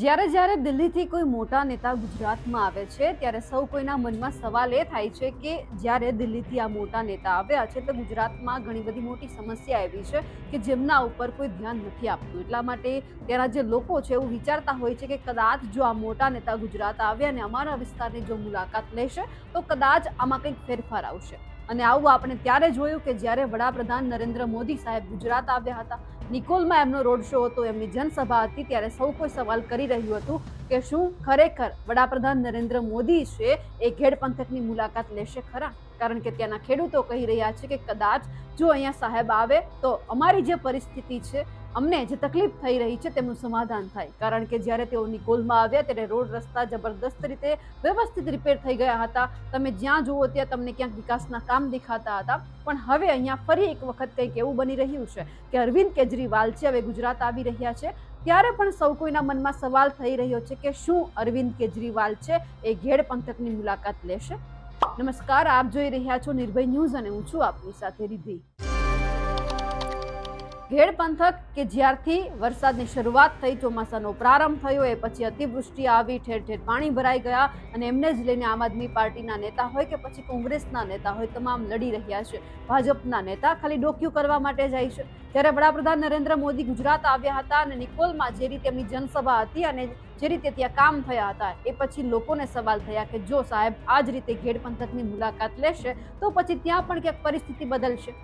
જ્યારે જ્યારે દિલ્હીથી કોઈ મોટા નેતા ગુજરાતમાં આવે છે, ત્યારે સૌ કોઈના મનમાં સવાલ એ થાય છે કે જ્યારે દિલ્હીથી આ મોટા નેતા આવ્યા છે, તો ગુજરાતમાં ઘણી બધી મોટી સમસ્યા એવી છે કે જેમના ઉપર કોઈ ધ્યાન નથી આપતું. એટલા માટે ત્યાંના જે લોકો છે એવું વિચારતા હોય છે કે કદાચ જો આ મોટા નેતા ગુજરાત આવ્યા અને અમારા વિસ્તારની જો મુલાકાત લેશે, તો કદાચ આમાં કંઈક ફેરફાર આવશે. અને આવું આપણે ત્યારે જોયું કે જ્યારે વડાપ્રધાન નરેન્દ્ર મોદી સાહેબ ગુજરાત આવ્યા હતા નિકોલમાં એમનો રોડ શો હતો, એમની જનસભા હતી, ત્યારે સૌ કોઈ સવાલ કરી રહ્યું હતું કે શું ખરેખર વડાપ્રધાન નરેન્દ્ર મોદી છે, એ ખેડ પંથકની મુલાકાત લેશે ખરા? કારણ કે ત્યાંના ખેડૂતો કહી રહ્યા છે કે કદાચ જો અહીંયા સાહેબ આવે તો અમારી જે પરિસ્થિતિ છે અમને જે તકલીફ થઈ રહી છે તેમનું સમાધાન થાય. કારણ કે જ્યારે તેઓ નિકોલમાં આવ્યા ત્યારે રોડ રસ્તા જબરદસ્ત રીતે વ્યવસ્થિત રિપેર થઈ ગયા હતા. તમે જ્યાં જુઓ ત્યાં તમને ક્યાંક વિકાસના કામ દેખાતા હતા. પણ હવે અહીંયા ફરી એક વખત કંઈક એવું બની રહ્યું છે કે અરવિંદ કેજરીવાલ છે, હવે ગુજરાત આવી રહ્યા છે. ત્યારે પણ સૌ કોઈના મનમાં સવાલ થઈ રહ્યો છે કે શું અરવિંદ કેજરીવાલ છે એ ઘેડ પંથકની મુલાકાત લેશે? નમસ્કાર, આપ જોઈ રહ્યા છો નિર્ભય ન્યૂઝ અને હું છું આપની સાથે રિધિ ઘેડ પંથક કે જ્યારથી વરસાદની શરૂઆત થઈ, ચોમાસાનો પ્રારંભ થયો, એ પછી અતિવૃષ્ટિ આવી, ઠેર ઠેર પાણી ભરાઈ ગયા અને એમને જ લઈને આમ આદમી પાર્ટીના નેતા હોય કે પછી કોંગ્રેસના નેતા હોય, તમામ લડી રહ્યા છે. ભાજપના નેતા ખાલી ડોક્યુ કરવા માટે જાય છે. ત્યારે વડાપ્રધાન નરેન્દ્ર મોદી ગુજરાત આવ્યા હતા અને નિકોલમાં જે રીતે એમની જનસભા હતી અને જે રીતે ત્યાં કામ થયા હતા, એ પછી લોકોને સવાલ થયા કે જો સાહેબ આ જ રીતે ઘેડ પંથકની મુલાકાત લેશે, તો પછી ત્યાં પણ ક્યાંક પરિસ્થિતિ બદલશે.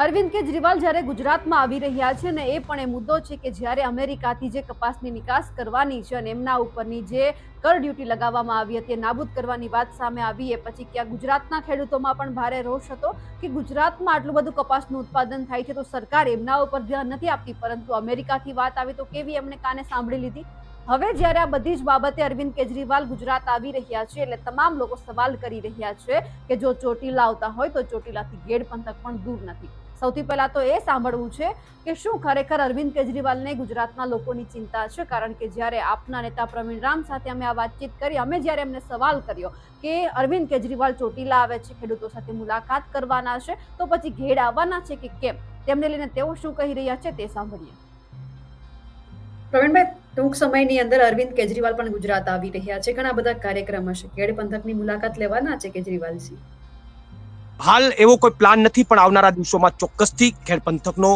અરવિંદ કેજરીવાલ જ્યારે ગુજરાતમાં આવી રહ્યા છે ને એ પણ એ મુદ્દો છે કે જ્યારે અમેરિકાથી જે કપાસની નિકાસ કરવાની છે અને એમના ઉપરની જે કર ડ્યુટી લગાવવામાં આવી હતી નાબૂદ કરવાની વાત સામે આવી, એ પછી ક્યાં ગુજરાતના ખેડૂતોમાં પણ ભારે રોષ હતો કે ગુજરાતમાં આટલું બધું કપાસનું ઉત્પાદન થાય છે તો સરકાર એમના ઉપર ધ્યાન નથી આપતી, પરંતુ અમેરિકાથી વાત આવી તો કેવી એમને કાને સાંભળી લીધી? હવે જ્યારે આ બધી જ બાબતે અરવિંદ કેજરીવાલ ગુજરાત આવી રહ્યા છે, એટલે તમામ લોકો સવાલ કરી રહ્યા છે કે જો ચોટીલા આવતા હોય તો ચોટીલાથી ગેડ પંથક પણ દૂર નથી. સૌથી પહેલા તો એ સાંભળવું છે કે શું ખરેખર અરવિંદ કેજરીવાલને ગુજરાતના લોકોની ચિંતા છે? કારણ કે જ્યારે આપના નેતા પ્રવીણ રામ સાથે અમે આ વાતચીત કરી, અમે જ્યારે એમને સવાલ કર્યો કે અરવિંદ કેજરીવાલ ચોટીલા આવે છે, ખેડૂતો સાથે મુલાકાત કરવાના છે, તો પછી ઘેડ આવવાના છે કે કેમ? તેમને લઈને તેઓ શું કહી રહ્યા છે તે સાંભળીએ. પ્રવીણભાઈ ટૂંક સમયની અંદર અરવિંદ કેજરીવાલ પણ ગુજરાત આવી રહ્યા છે. ઘણા બધા કાર્યક્રમ હશે. કેડ પંથકની મુલાકાત લેવાના છે કેજરીવાલજી? હાલ એવો કોઈ પ્લાન નથી, પણ આવનારા દિવસોમાં ચોક્કસથી ખેડ પંથકનો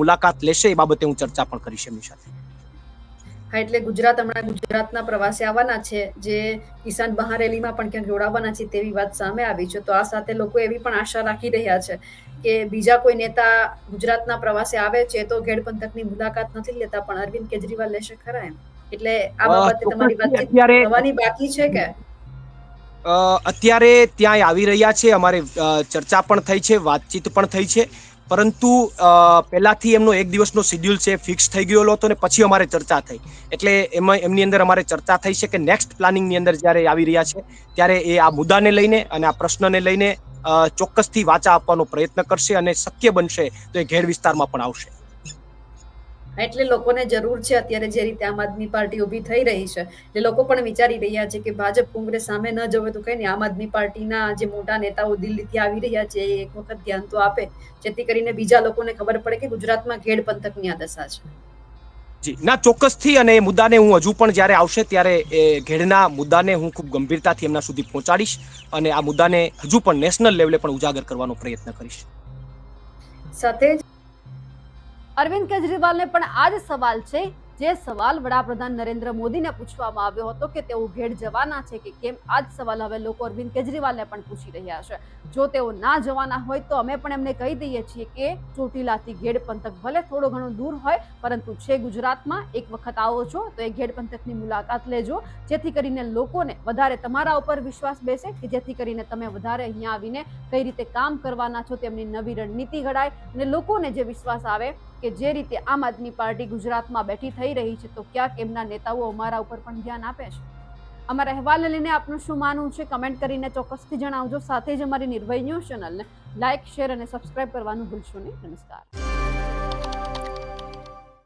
મુલાકાત લેશે. એ બાબતે હું ચર્ચા પણ કરીશ એમની સાથે. હા એટલે ગુજરાત હમણાં ગુજરાતના પ્રવાસે આવવાના છે જે કિસાન મહારેલીમાં પણ ક્યાંક જોડાવાના છે તેવી વાત સામે આવી છે. તો આ સાથે લોકો એવી પણ આશા રાખી રહ્યા છે કે બીજા કોઈ નેતા ગુજરાતના પ્રવાસે આવે છે તો ઘેડ પંથકની મુલાકાત નથી લેતા પણ અરવિંદ કેજરીવાલ લેશે ખરા એમ. એટલે આ બાબતે તમારી વાત વાતચીત થવાની બાકી છે કે? અત્યારે ત્યાં આવી રહ્યા છે અમારે ચર્ચા પણ થઈ છે વાતચીત પણ થઈ છે. પરંતુ પહેલાંથી એમનો એક દિવસનો શિડ્યુલ છે ફિક્સ થઈ ગયેલો હતો ને પછી અમારે ચર્ચા થઈ. એટલે એમાં એમની અંદર અમારે ચર્ચા થઈ છે કે નેક્સ્ટ પ્લાનિંગની અંદર જ્યારે આવી રહ્યા છે, ત્યારે એ આ મુદ્દાને લઈને અને આ પ્રશ્નને લઈને ચોક્કસથી વાચા આપવાનો પ્રયત્ન કરશે અને શક્ય બનશે તો એ ઘેર વિસ્તારમાં પણ આવશે. એટલે લોકોને જરૂર છે અત્યારે જે રીતે આમ આદમી પાર્ટી ઊભી થઈ રહી છે એટલે લોકો પણ વિચારી રહ્યા છે કે ભાજપ કોંગ્રેસ સામે ન જવે તો કઈ નહીં. આમ આદમી પાર્ટીના જે મોટા નેતાઓ દિલ્હીથી આવી રહ્યા છે એ એક વખત ધ્યાન તો આપે. જેથી કરીને બીજા લોકોને ખબર પડે કે ગુજરાતમાં ઘેડ પંથકની આ દશા છે. જી ના ચોક્કસથી અને એ મુદ્દાને હું હજુ પણ જ્યારે આવશે ત્યારે એ ઘેડના મુદ્દાને હું ખૂબ ગંભીરતાથી એમના સુધી પહોંચાડીશ અને આ મુદ્દાને હજુ પણ નેશનલ લેવલે પણ ઉજાગર કરવાનો પ્રયત્ન કરીશ. સાથે જ અરવિંદ કેજરીવાલને પણ આ જ સવાલ છે, જે સવાલ વડાપ્રધાન નરેન્દ્ર મોદીને પૂછવામાં આવ્યો હતો કે તેઓ ઘેડ જવાના છે કે કેમ? આ જ સવાલ હવે લોકો અરવિંદ કેજરીવાલને પણ પૂછી રહ્યા છે. જો તેઓ ના જવાના હોય તો અમે પણ એમને કહી દઈએ છીએ કે ચોટીલાથી ઘેડ પંથક ભલે થોડો ઘણો દૂર હોય, પરંતુ છે ગુજરાતમાં. એક વખત આવો છો તો એ ઘેડ પંથકની મુલાકાત લેજો, જેથી કરીને લોકોને વધારે તમારા ઉપર વિશ્વાસ બેસે કે જેથી કરીને તમે વધારે અહીંયા આવીને કઈ રીતે કામ કરવાના છો તેમની નવી રણનીતિ ઘડાય અને લોકોને જે વિશ્વાસ આવે કે જે રીતે આમ આદમી પાર્ટી ગુજરાતમાં બેઠી થઈ રહી છે, તો ક્યાંક એમના નેતાઓ અમારા ઉપર પણ ધ્યાન આપે છે. અમારા અહેવાલને લઈને આપનું શું માનવું છે? કમેન્ટ કરીને ચોક્કસથી જણાવજો. સાથે જ અમારી નિર્ભય ન્યૂઝ ચેનલને લાઇક શેર અને સબસ્ક્રાઇબ કરવાનું ભૂલશો નહીં. નમસ્કાર.